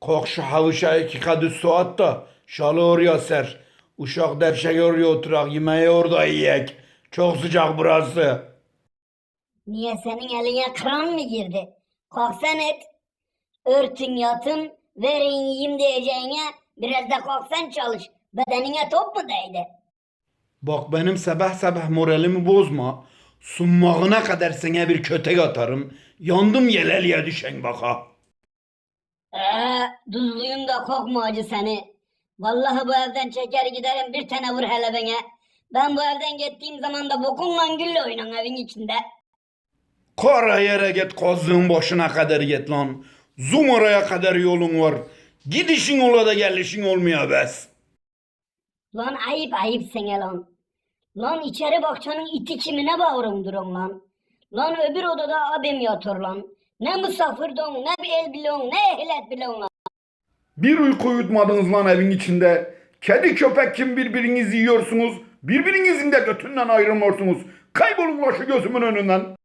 Kalk şu havuşa iki kadeh su at da şalı oraya ser. Uşak devşek oraya oturak yemeği orada yiyek. Çok sıcak burası. Niye senin eline kran mı girdi? Kalksan et. Örtün yatın, verin yiyeyim diyeceğine biraz da kalksan çalış. Bedenine top mu değdi? Bak benim sabah sabah moralimi bozma. Sunmağına kadar sana bir kötek atarım. Yandım yeleliye düşen baka. Ee, duzluyum da kokma acı seni. Vallahi bu evden çeker giderim bir tane vur hele bana. Ben bu evden gittiğim zaman da bokunla gülle oynan evin içinde. Kara yere git kazdığın başına kadar git lan. Zum oraya kadar yolun var. Gidişin ola da gelişin olmuyor bes. Lan ayıp ayıp sene lan. Lan içeri bahçenin iti kimine bağırın durun lan. Lan öbür odada abim yatır lan. Ne misafir don, ne bir el bilon, ne ehlet bilon. Bir uyku uyutmadınız lan evin içinde. Kedi köpek kim birbirinizi yiyorsunuz. Birbirinizin de götünden ayrılmıyorsunuz. Kaybolun başı gözümün önünden.